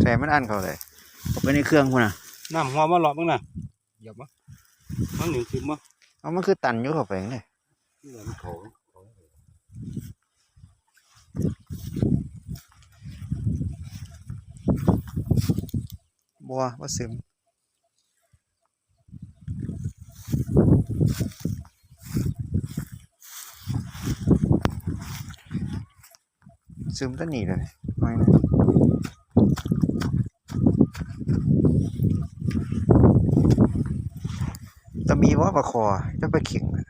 ใส่มันอันเขาเลยเอาไปในเครื่องพุ่นน่ะน้ำหัวมาหลอกบ้างนะเหยียบมั้งมั้งหนึ่งทิมมั้งเอามันคือตันอยู่เข้าไปเลยนี่แหละมันเขาเขาบัวว่าซึมซึมต้นหนีเลยน้อยนะ จะมีว่าประคอจะไปขิงอะ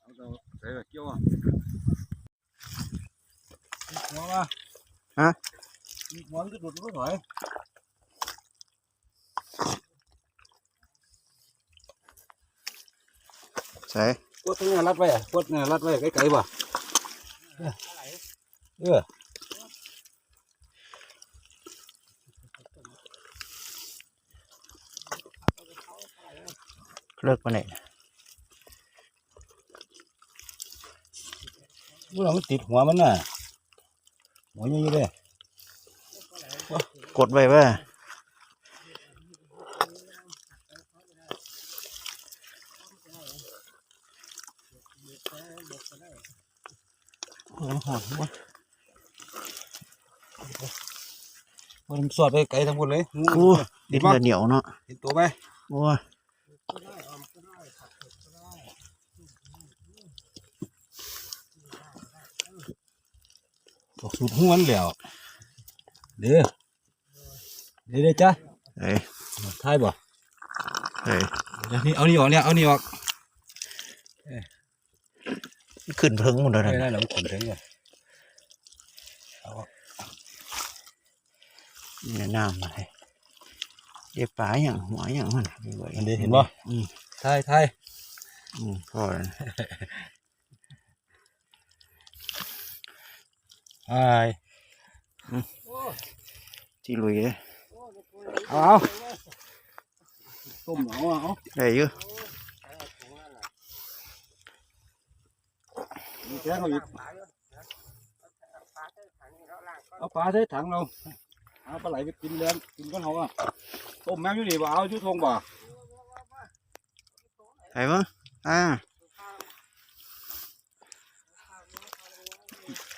เอาเราใส่เกี่ยวอะหัวมาหัวมันก็ดุดไม่ถอยใช่กดตรงนี้รัดไว้อะกดเนี่ยรัดไว้ไกลๆบ่เออ เลิกมาไหนเมื่อมันติดหัวมันน่ะ หัวเยอะๆเลยกดไว้ว่าโอ้โหมันสอดไปไกลทั้งหมดเลยงูอู้ดินจะเหนียวเนาะเห็นตัวไหมโอ้ย บอกสูตรหัวมันแล้วเด้อเด้อเด้อจ้าเอ้ยทายบ่เอ้ยเดี๋ยวนี่เอานี่ออกเนี่ยเอานี่ออกขึ้นเพิ่งหมดเลยได้นะได้แล้วมันขนถึงเลยเนี่ยน้ำอะไร เดี๋ยวปลาอย่างหัวอย่างมันมีไว้อันนี้เห็นบ่อืมทายทายอืมพอแล้วทายที่ลุยเลยเอาเอาต้มเอาเอาได้เยอะมีแกงเอาอีกเอาปลาใส่ถังเรา เอาปลาไหลไปกินแล้วกินก้อนเขาอะต้มแม่งอยู่นี่บ่เอาชุดทงบ่ไปมั้งอ่า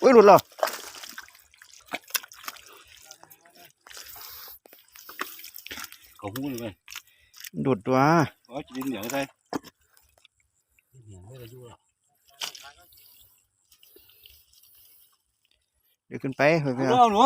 อุ้ยหลุดเหรอเขาหูเลยดุดวะเอาดินเหนียวใส่เหนียวไม่ได้ยุ่งเดี๋ยวขึ้นไปไปไปเอาเอาหนู